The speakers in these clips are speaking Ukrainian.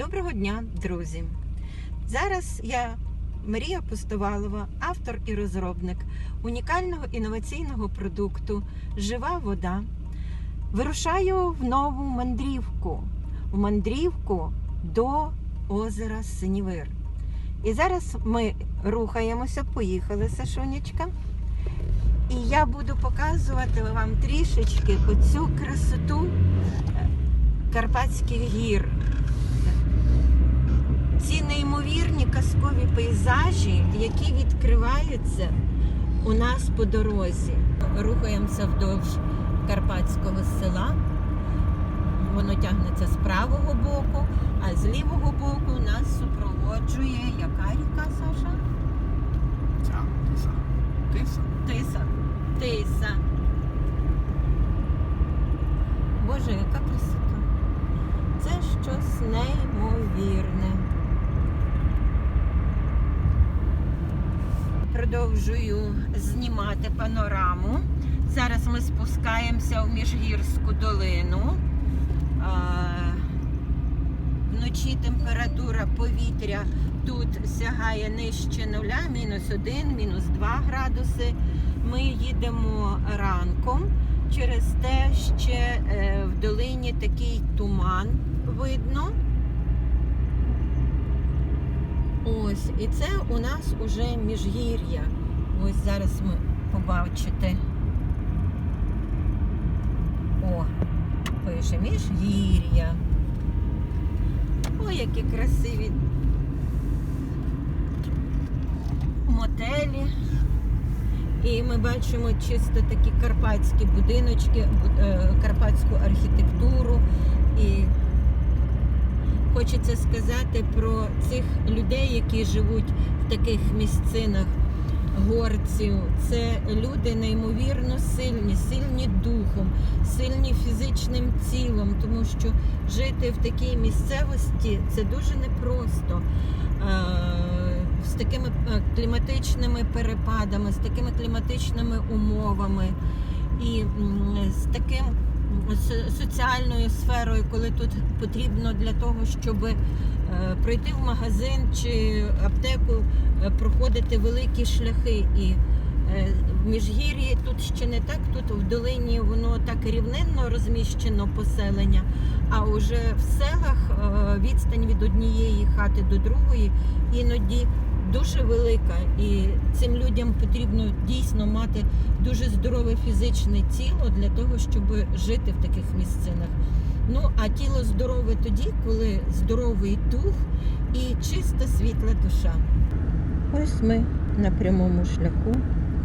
Доброго дня, друзі! Зараз я Марія Пустовалова, автор і розробник унікального інноваційного продукту Жива вода. Вирушаю в нову мандрівку, в мандрівку до озера Синівир. І зараз ми рухаємося, поїхали, Сашонечка. І я буду показувати вам трішечки оцю красоту е, Карпатських гір. Неймовірні казкові пейзажі, які відкриваються у нас по дорозі. Рухаємося вдовж Карпатського села. Воно тягнеться з правого боку, а з лівого боку нас супроводжує яка ріка, Саша? Ця тиса. Тиса. Тиса. Тиса. Боже, яка красота. Це щось неймовірне. Продовжую знімати панораму. Зараз ми спускаємося в Міжгірську долину. Вночі температура повітря тут сягає нижче нуля, мінус 1, мінус 2 градуси. Ми їдемо ранком. Через те ще е, в долині такий туман видно. Ось, і це у нас уже міжгір'я. Ось зараз ми побачите. О, пише міжгір'я. Ой, які красиві мотелі. І ми бачимо чисто такі карпатські будиночки, е, карпатську архітектуру. І хочеться сказати про цих людей, які живуть в таких місцинах горців. Це люди неймовірно сильні, сильні духом, сильні фізичним тілом, тому що жити в такій місцевості це дуже непросто. Е, З такими е, кліматичними перепадами, з такими кліматичними умовами і з таким соціальною сферою, коли тут потрібно для того, щоб е, пройти в магазин чи аптеку, е, проходити великі шляхи. І е, в міжгір'ї тут ще не так, тут в долині воно так рівнинно розміщено поселення, а уже в селах відстань від однієї хати до другої іноді дуже велика. І цим людям потрібно дійсно мати дуже здорове фізичне тіло для того, щоб жити в таких місцинах. Ну, а тіло здорове тоді, коли здоровий дух і чиста світла душа. Ось ми на прямому шляху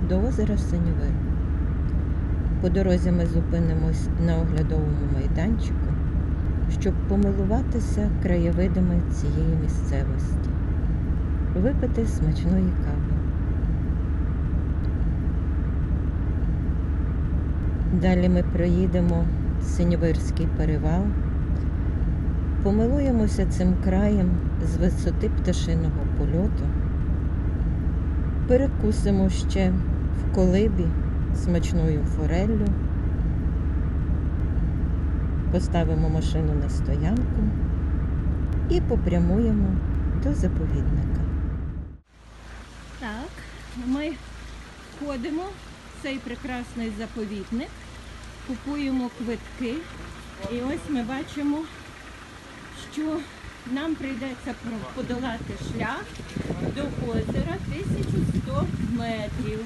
до озера Синівир. По дорозі ми зупинимось на оглядовому майданчику, щоб помилуватися краєвидами цієї місцевості, випити смачної кави. Далі ми проїдемо Синьовирський перевал, помилуємося цим краєм з висоти пташиного польоту, перекусимо ще в колибі смачною фореллю, поставимо машину на стоянку і попрямуємо до заповідника. Ми входимо в цей прекрасний заповідник, купуємо квитки, і ось ми бачимо, що нам прийдеться подолати шлях до озера 1100 метрів.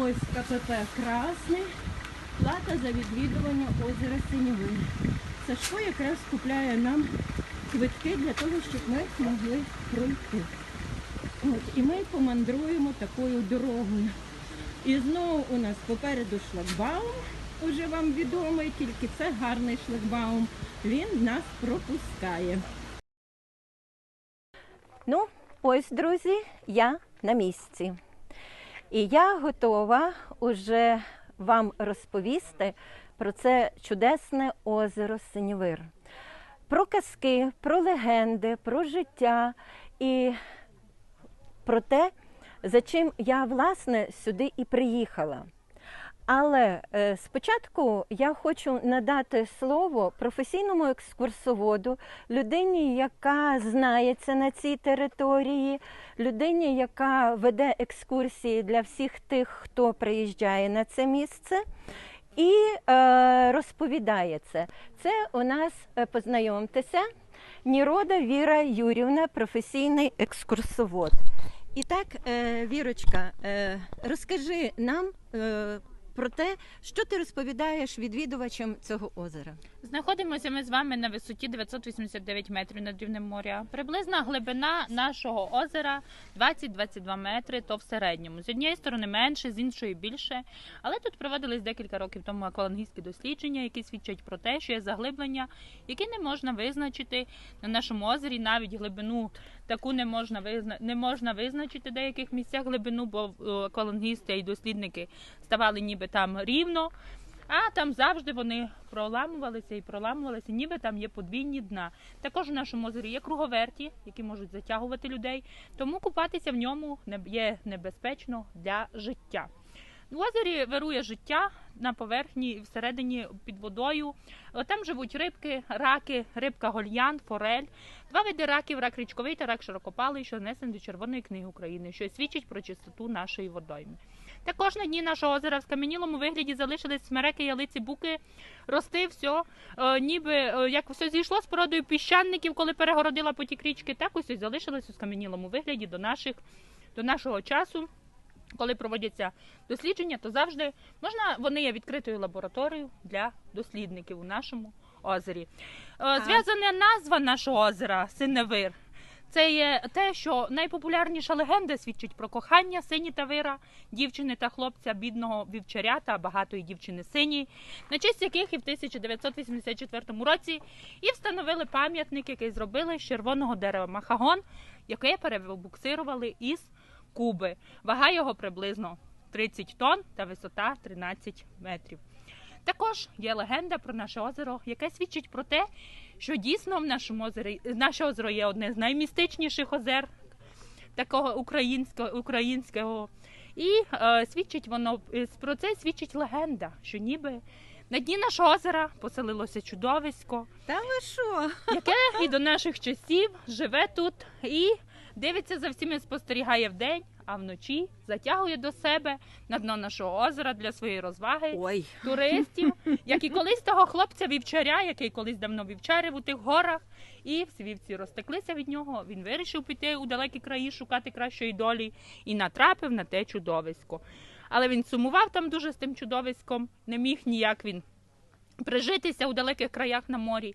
Ось КПП Красний, плата за відвідування озера Синєвин. Сашко якраз купляє нам квитки для того, щоб ми могли пройти. От, і ми помандруємо такою дорогою. І знову у нас попереду шлагбаум, уже вам відомий, тільки це гарний шлагбаум. Він нас пропускає. Ну, ось, друзі, я на місці. І я готова уже вам розповісти про це чудесне озеро Синівир. Про казки, про легенди, про життя і про те, за чим я власне сюди і приїхала. Але е, спочатку я хочу надати слово професійному екскурсоводу, людині, яка знається на цій території, людині, яка веде екскурсії для всіх тих, хто приїжджає на це місце. І е, розповідає це. Це у нас е, познайомтеся. Нірода Віра Юрівна, професійний екскурсовод. І так, е, Вірочка, е, розкажи нам е, про те, що ти розповідаєш відвідувачам цього озера. Знаходимося ми з вами на висоті 989 метрів над рівнем моря. Приблизна глибина нашого озера 20-22 метри, то в середньому. З однієї сторони менше, з іншої більше. Але тут проводились декілька років тому аквалангійські дослідження, які свідчать про те, що є заглиблення, які не можна визначити на нашому озері, навіть глибину таку не можна визна... не можна визначити в деяких місцях глибину, бо е, аквалангісти і дослідники ставали ніби там рівно. А там завжди вони проламувалися і проламувалися, ніби там є подвійні дна. Також у нашому озері є круговерті, які можуть затягувати людей, тому купатися в ньому є небезпечно для життя. В озері вирує життя на поверхні і всередині під водою. Е, Там живуть рибки, раки, рибка гольян, форель. Два види раків рак річковий та рак широкопалий, що внесені до Червоної книги України, що свідчить про чистоту нашої водойми. Також на дні нашого озера в скам'янілому вигляді залишились смереки, ялиці, буки, рости, все, е, ніби е, як все зійшло з породою піщаників, коли перегородила потік річки, так ось і залишилось у скам'янілому вигляді до, наших, до нашого часу. Коли проводяться дослідження, то завжди можна вони є відкритою лабораторією для дослідників у нашому озері. Е, Зв'язана назва нашого озера Синевир. Це є те, що найпопулярніша легенда свідчить про кохання сині та вира, дівчини та хлопця, бідного вівчаря та багатої дівчини синій, на честь яких і в 1984 році і встановили пам'ятник, який зробили з червоного дерева махагон, яке перебуксирували із Куби. Вага його приблизно 30 тонн та висота 13 метрів. Також є легенда про наше озеро, яке свідчить про те, що дійсно в нашому озері наше озеро є одне з наймістичніших озер такого українського українського. І е, свідчить воно е, про це свідчить легенда, що ніби на дні нашого озера поселилося чудовисько, Та ви що? яке і до наших часів живе тут і дивиться за всіми, спостерігає вдень, а вночі затягує до себе на дно нашого озера для своєї розваги Ой, туристів, як і колись того хлопця вівчаря, який колись давно вівчарив у тих горах, і всі вівці розтеклися від нього. Він вирішив піти у далекі краї шукати кращої долі і натрапив на те чудовисько. Але він сумував там дуже з тим чудовиськом, не міг ніяк він прижитися у далеких краях на морі.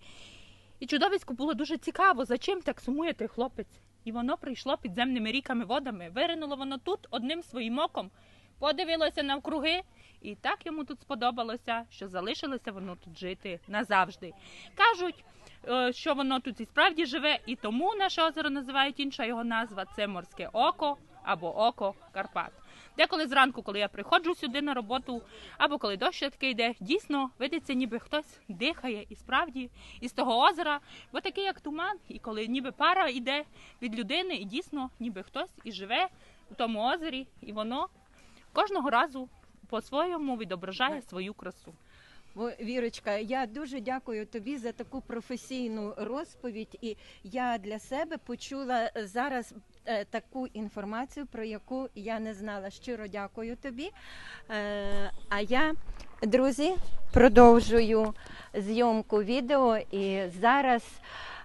І чудовиську було дуже цікаво, за чим так сумує той хлопець. І воно прийшло підземними ріками водами, виринуло воно тут одним своїм оком, подивилося навкруги, і так йому тут сподобалося, що залишилося воно тут жити назавжди. Кажуть, е, що воно тут і справді живе, і тому наше озеро називають інша його назва це морське око або око Карпат. Деколи зранку, коли я приходжу сюди на роботу, або коли дощ таки йде, дійсно видиться, ніби хтось дихає і справді із того озера, бо такий як туман, і коли ніби пара йде від людини, і дійсно ніби хтось і живе у тому озері, і воно кожного разу по-своєму відображає свою красу. Вірочка, я дуже дякую тобі за таку професійну розповідь. І я для себе почула зараз таку інформацію, про яку я не знала. Щиро дякую тобі. Е, а я, друзі, продовжую зйомку відео і зараз.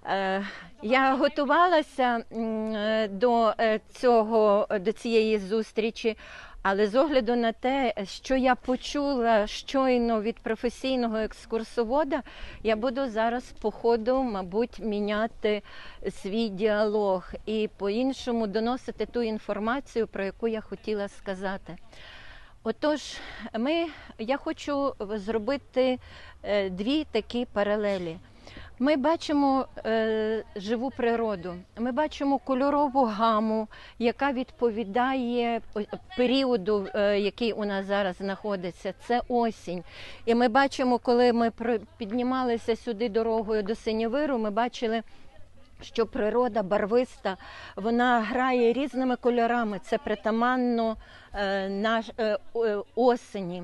Е, Я готувалася е, до е, цього до цієї зустрічі, але з огляду на те, що я почула щойно від професійного екскурсовода, я буду зараз по ходу, мабуть, міняти свій діалог і по-іншому доносити ту інформацію, про яку я хотіла сказати. Отож, ми, я хочу зробити е, дві такі паралелі. Ми бачимо е, живу природу, ми бачимо кольорову гаму, яка відповідає періоду, е, який у нас зараз знаходиться. Це осінь. І ми бачимо, коли ми піднімалися сюди дорогою до Синєвиру, ми бачили що природа барвиста, вона грає різними кольорами. Це притаманно е, наш, е, осені.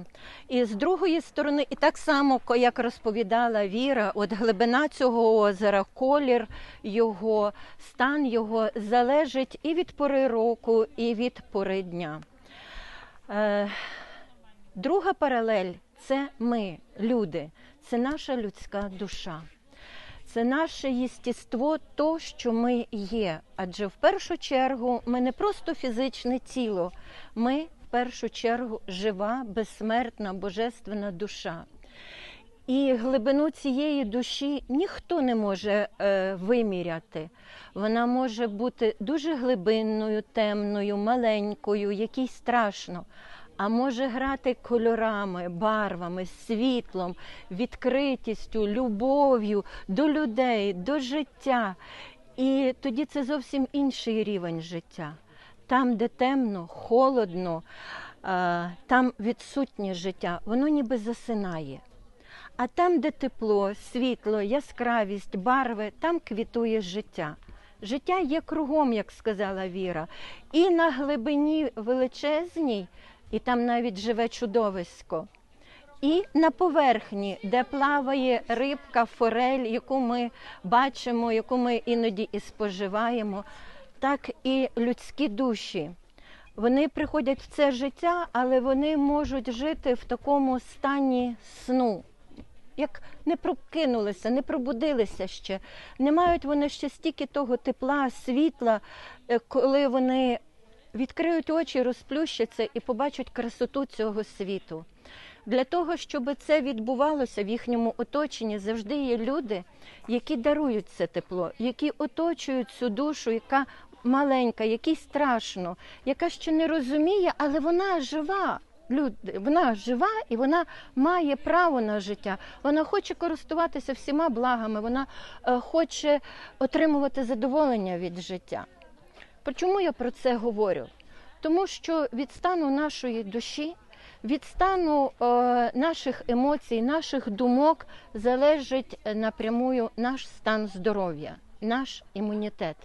І з другої сторони, і так само, як розповідала Віра, от глибина цього озера, колір його, стан його залежить і від пори року, і від пори дня. Е, друга паралель це ми, люди, це наша людська душа. Це наше єстіство, то, що ми є. Адже в першу чергу ми не просто фізичне тіло, ми в першу чергу жива, безсмертна, божественна душа. І глибину цієї душі ніхто не може е, виміряти. Вона може бути дуже глибинною, темною, маленькою, якій страшно. А може грати кольорами, барвами, світлом, відкритістю, любов'ю до людей, до життя. І тоді це зовсім інший рівень життя. Там, де темно, холодно, е, там відсутнє життя, воно ніби засинає. А там, де тепло, світло, яскравість, барви, там квітує життя. Життя є кругом, як сказала Віра, і на глибині величезній, і там навіть живе чудовисько. І на поверхні, де плаває рибка, форель, яку ми бачимо, яку ми іноді і споживаємо, так і людські душі. Вони приходять в це життя, але вони можуть жити в такому стані сну. Як не прокинулися, не пробудилися ще, не мають вони ще стільки того тепла, світла, е, коли вони відкриють очі, розплющаться і побачать красоту цього світу. Для того, щоб це відбувалося в їхньому оточенні, завжди є люди, які дарують це тепло, які оточують цю душу, яка маленька, якій страшно, яка ще не розуміє, але вона жива. Люди, вона жива і вона має право на життя. Вона хоче користуватися всіма благами, вона е, хоче отримувати задоволення від життя. Чому я про це говорю? Тому що від стану нашої душі, від стану е, наших емоцій, наших думок залежить е, напрямую наш стан здоров'я, наш імунітет.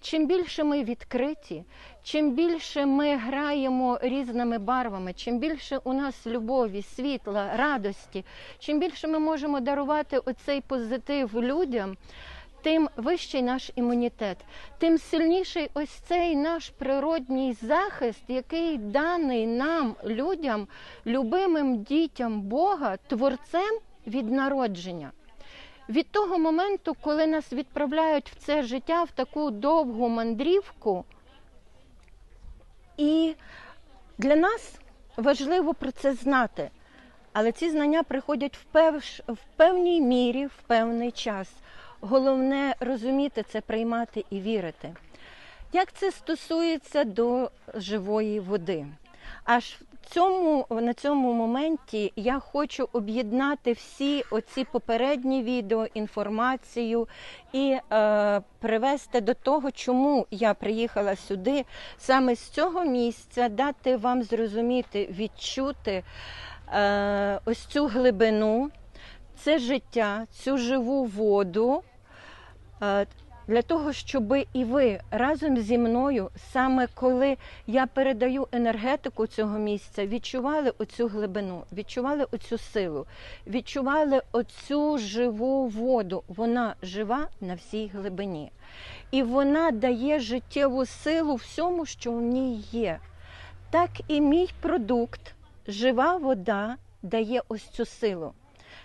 Чим більше ми відкриті, чим більше ми граємо різними барвами, чим більше у нас любові, світла, радості, чим більше ми можемо дарувати оцей позитив людям, тим вищий наш імунітет, тим сильніший ось цей наш природній захист, який даний нам, людям, любимим дітям Бога, творцем від народження. Від того моменту, коли нас відправляють в це життя в таку довгу мандрівку, і для нас важливо про це знати. Але ці знання приходять в, певній мірі, в певний час. Головне розуміти це, приймати і вірити. Як це стосується до живої води? Аж в цьому, на цьому моменті я хочу об'єднати всі оці попередні відео, інформацію і е, привести до того, чому я приїхала сюди, саме з цього місця, дати вам зрозуміти, відчути е, ось цю глибину, це життя, цю живу воду. Е, Для того, щоб і ви разом зі мною, саме коли я передаю енергетику цього місця, відчували оцю глибину, відчували оцю силу, відчували оцю живу воду. Вона жива на всій глибині. І вона дає життєву силу всьому, що в ній є. Так і мій продукт, жива вода, дає ось цю силу,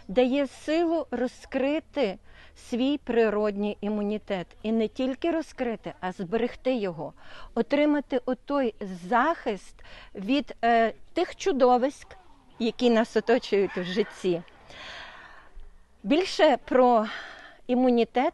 дає силу розкрити свій природній імунітет. І не тільки розкрити, а зберегти його, отримати отой захист від е, тих чудовиськ, які нас оточують в житті. Більше про імунітет,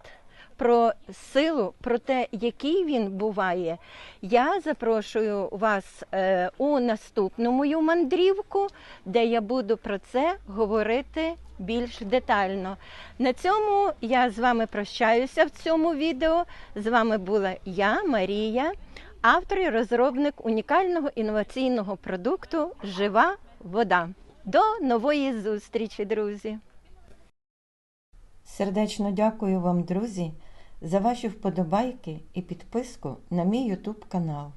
про силу, про те, який він буває, я запрошую вас е, у наступну мою мандрівку, де я буду про це говорити більш детально. На цьому я з вами прощаюся в цьому відео. З вами була я, Марія, автор і розробник унікального інноваційного продукту Жива вода. До нової зустрічі, друзі! Сердечно дякую вам, друзі, за ваші вподобайки і підписку на мій YouTube канал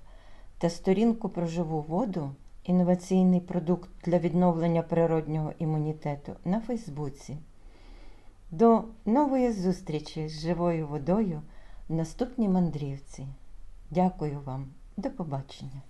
та сторінку про живу воду інноваційний продукт для відновлення природнього імунітету на Фейсбуці. До нової зустрічі з живою водою в наступній мандрівці. Дякую вам. До побачення.